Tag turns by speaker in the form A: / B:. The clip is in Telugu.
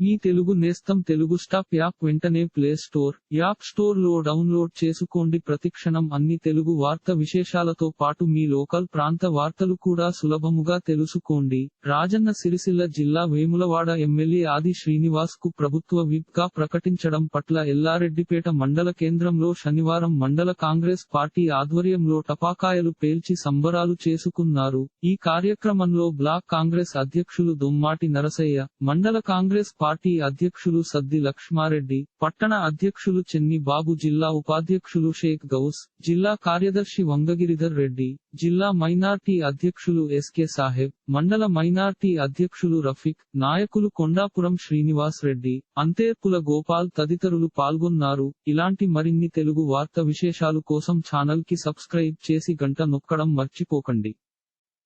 A: మీ తెలుగు నేస్తం తెలుగు స్టాప్ యాప్ వెంటనే ప్లే స్టోర్ యాప్ స్టోర్లో డౌన్లోడ్ చేసుకోండి. ప్రతిక్షణం అన్ని తెలుగు వార్త విశేషాలతో పాటు మీ లోకల్ ప్రాంత వార్తలు కూడా సులభముగా తెలుసుకోండి. రాజన్న సిరిసిల్ల జిల్లా వేములవాడ ఎమ్మెల్యే ఆది శ్రీనివాస్కు ప్రభుత్వ విప్గా ప్రకటించడం పట్ల ఎల్లారెడ్డిపేట మండల కేంద్రంలో శనివారం మండల కాంగ్రెస్ పార్టీ ఆధ్వర్యంలో టపాకాయలు పేల్చి సంబరాలు చేసుకున్నారు. ఈ కార్యక్రమంలో బ్లాక్ కాంగ్రెస్ అధ్యక్షులు దొమ్మాటి నరసయ్య మండల కాంగ్రెస్ పార్టీ అధ్యక్షులు సద్ది లక్ష్మారెడ్డి పట్టణ అధ్యక్షులు చెన్ని బాబు జిల్లా ఉపాధ్యక్షులు షేక్ గౌస్ జిల్లా కార్యదర్శి వంగగిరిధర్ రెడ్డి జిల్లా మైనార్టీ అధ్యక్షులు ఎస్కే సాహెబ్ మండల మైనార్టీ అధ్యక్షులు రఫీక్ నాయకులు కొండాపురం శ్రీనివాస్ రెడ్డి అంతేర్పుల గోపాల్ తదితరులు పాల్గొన్నారు. ఇలాంటి మరిన్ని తెలుగు వార్త విశేషాలు కోసం ఛానల్కి సబ్స్క్రైబ్ చేసి గంట నొక్కడం మర్చిపోకండి.